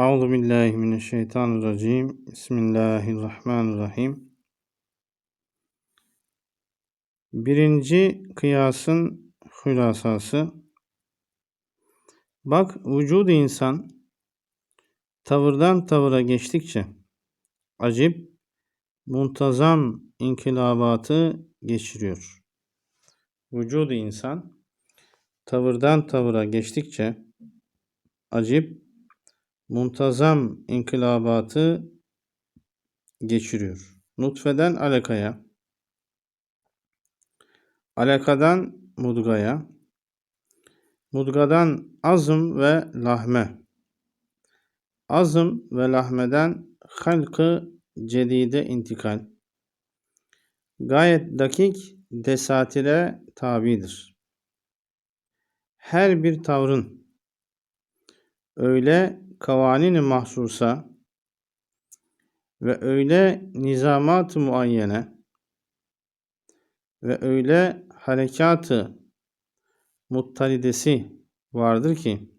Euzu billahi mineşşeytanirracim. Bismillahirrahmanirrahim. Birinci kıyasın hülasası. Bak vücudu insan tavırdan tavıra geçtikçe acip muntazam inkilabatı geçiriyor. Vücudu insan tavırdan tavıra geçtikçe acip muntazam inkılabatı geçiriyor. Nutfeden alakaya, alakadan mudgaya, mudgadan azım ve lahme, azım ve lahmeden halkı cedide intikal, gayet dakik desatire tabidir. Her bir tavrın öyle kavanin mahsusa ve öyle nizamat-ı muayyene ve öyle harekatı muttalidesi vardır ki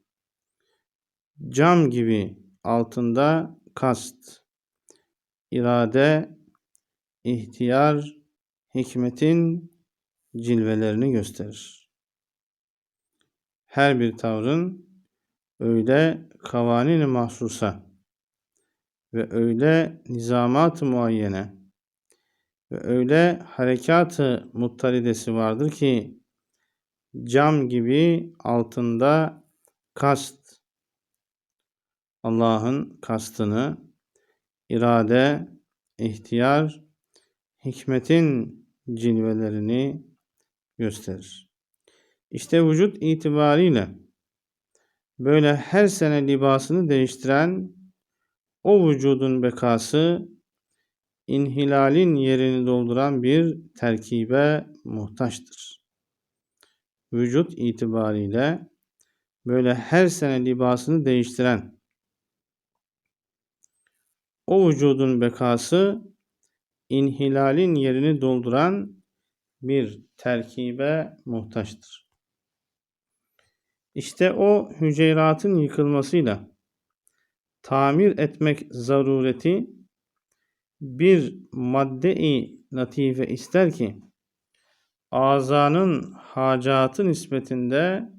cam gibi altında kast, irade, ihtiyar, hikmetin cilvelerini gösterir. Her bir tavrın öyle kavanin mahsusa ve öyle nizamat-ı muayyene ve öyle harekatı muttaridesi vardır ki cam gibi altında kast Allah'ın kastını irade, ihtiyar, hikmetin cilvelerini gösterir. İşte vücut itibariyle böyle her sene libasını değiştiren o vücudun bekası inhilalin yerini dolduran bir terkibe muhtaçtır. Vücut itibariyle böyle her sene libasını değiştiren o vücudun bekası inhilalin yerini dolduran bir terkibe muhtaçtır. İşte o hüceyratın yıkılmasıyla tamir etmek zarureti bir madde-i latife ister ki azanın hacatı nispetinde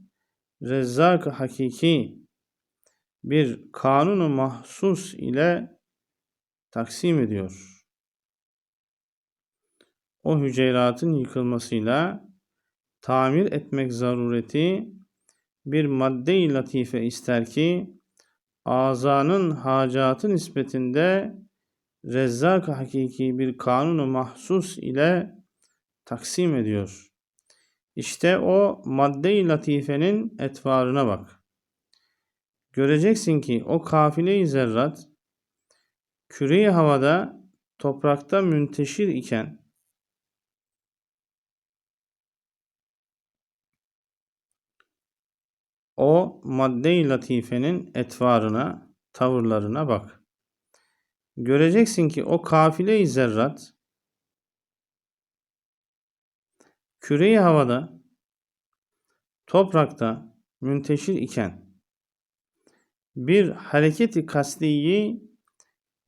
rezzak hakiki bir kanunu mahsus ile taksim ediyor. O hüceyratın yıkılmasıyla tamir etmek zarureti bir madde-i latife ister ki azanın hacatı nispetinde rezzak hakiki bir kanunu mahsus ile taksim ediyor. İşte o madde-i latifenin etvarına bak. Göreceksin ki o kafile-i zerrat küre havada toprakta münteşir iken O madde-i latifenin etvarına, tavırlarına bak. Göreceksin ki o kafile-i zerrat küreyi havada toprakta münteşir iken bir hareketi kasti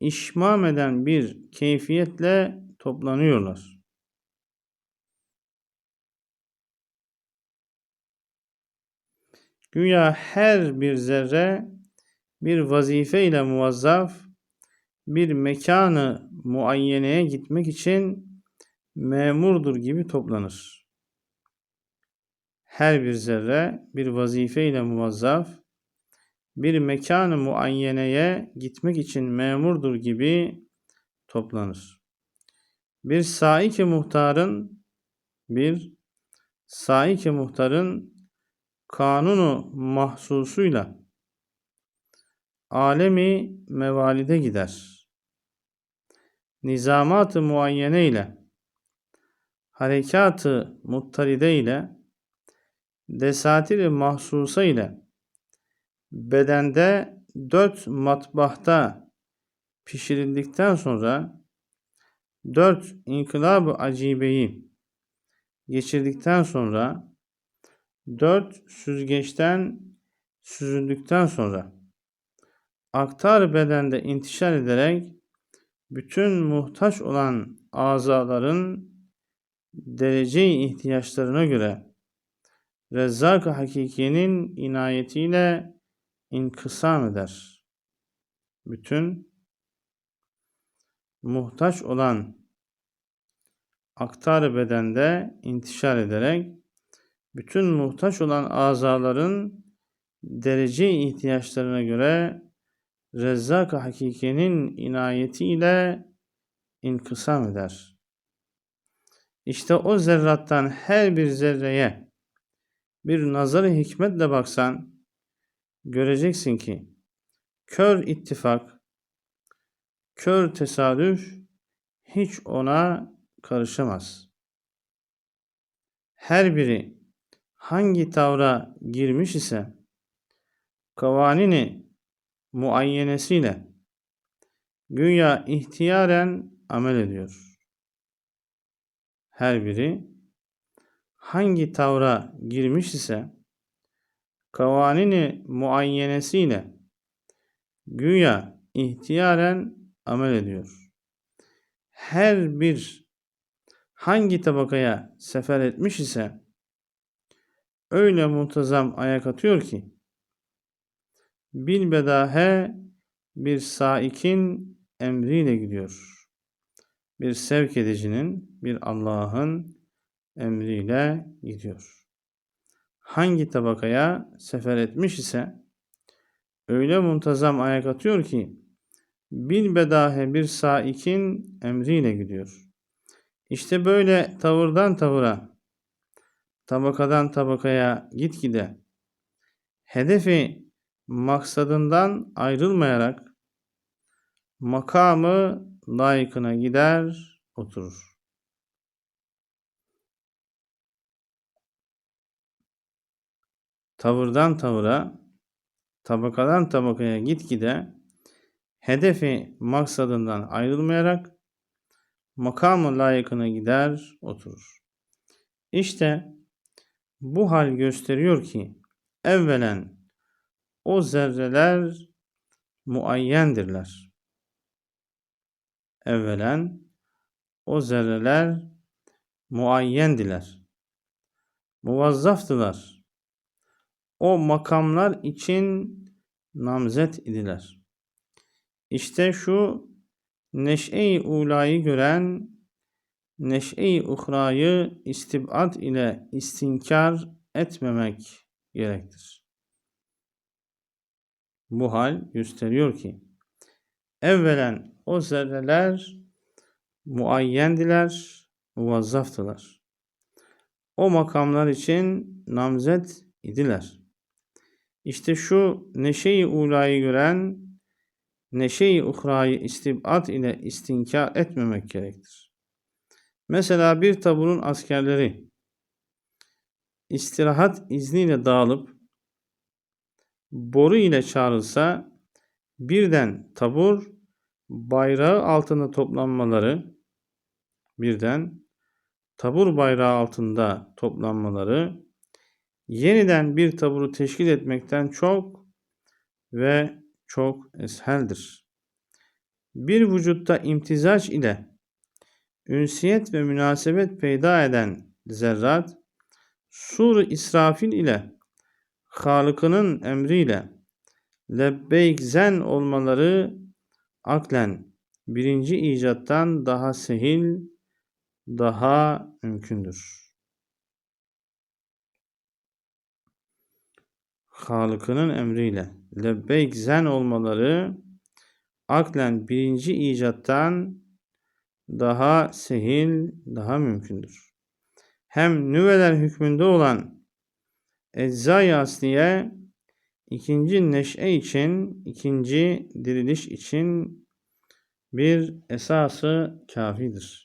işmam eden bir keyfiyetle toplanıyorlar. Güya her bir zerre bir vazife ile muvazzaf bir mekanı muayyeneye gitmek için memurdur gibi toplanır. Her bir zerre bir vazife ile muvazzaf bir mekanı muayyeneye gitmek için memurdur gibi toplanır. Bir saik muhtarın bir saik muhtarın kanunu mahsusuyla alemi mevalide gider. Nizamat-ı muayyene ile harekat-ı muttaride ile desatir-i mahsusa ile bedende dört matbahta pişirildikten sonra dört inkılab-ı acibeyi geçirdikten sonra Dört süzgeçten süzüldükten sonra aktar bedende intişar ederek bütün muhtaç olan azaların derece ihtiyaçlarına göre Rezzak-ı Hakiki'nin inayetiyle inkısam eder. Bütün muhtaç olan aktar bedende intişar ederek bütün muhtaç olan azaların derece ihtiyaçlarına göre Rezzak-ı Hakike'nin inayetiyle inkısam eder. İşte o zerrattan her bir zerreye bir nazarı hikmetle baksan göreceksin ki kör ittifak, kör tesadüf hiç ona karışamaz. Her biri hangi tavra girmiş ise kavanini muayyenesiyle güya ihtiyaren amel ediyor. Her biri hangi tavra girmiş ise kavanini muayyenesiyle güya ihtiyaren amel ediyor. Her bir hangi tabakaya sefer etmiş ise öyle muntazam ayak atıyor ki bilbedahe bir saikin emriyle gidiyor. Bir sevk edicinin, bir Allah'ın emriyle gidiyor. Hangi tabakaya sefer etmiş ise öyle muntazam ayak atıyor ki bilbedahe bir saikin emriyle gidiyor. İşte böyle tavırdan tavıra, tabakadan tabakaya gitgide hedefi maksadından ayrılmayarak makamı layıkına gider oturur. Tavırdan tavıra, tabakadan tabakaya gitgide hedefi maksadından ayrılmayarak makamı layıkına gider oturur. İşte bu hal gösteriyor ki evvelen o zerreler muayyendirler. Evvelen o zerreler muayyendiler. Muvazzaftılar. O makamlar için namzet idiler. İşte şu neş'e-i ulayı gören neş'e-i uhrayı istibad ile istinkar etmemek gerektir. Bu hal gösteriyor ki evvelen o zerreler muayyendiler, muvazzaftılar. O makamlar için namzet idiler. İşte şu neşe-i ulayı gören neşe-i uhrayı istibad ile istinkar etmemek gerektir. Mesela bir taburun askerleri istirahat izniyle dağılıp boru ile çağrılsa birden tabur bayrağı altında toplanmaları birden tabur bayrağı altında toplanmaları yeniden bir taburu teşkil etmekten çok ve çok esheldir. Bir vücutta imtizaç ile ünsiyet ve münasebet peyda eden zerrat, sur İsrafil ile Halık'ının emriyle lebbeyk zen olmaları aklen birinci icattan daha sehil, daha mümkündür. Halık'ının emriyle lebbeyk zen olmaları aklen birinci icattan daha sehil, daha mümkündür. Hem nüveler hükmünde olan eczai asliye ikinci neşe için, ikinci diriliş için bir esası kafidir.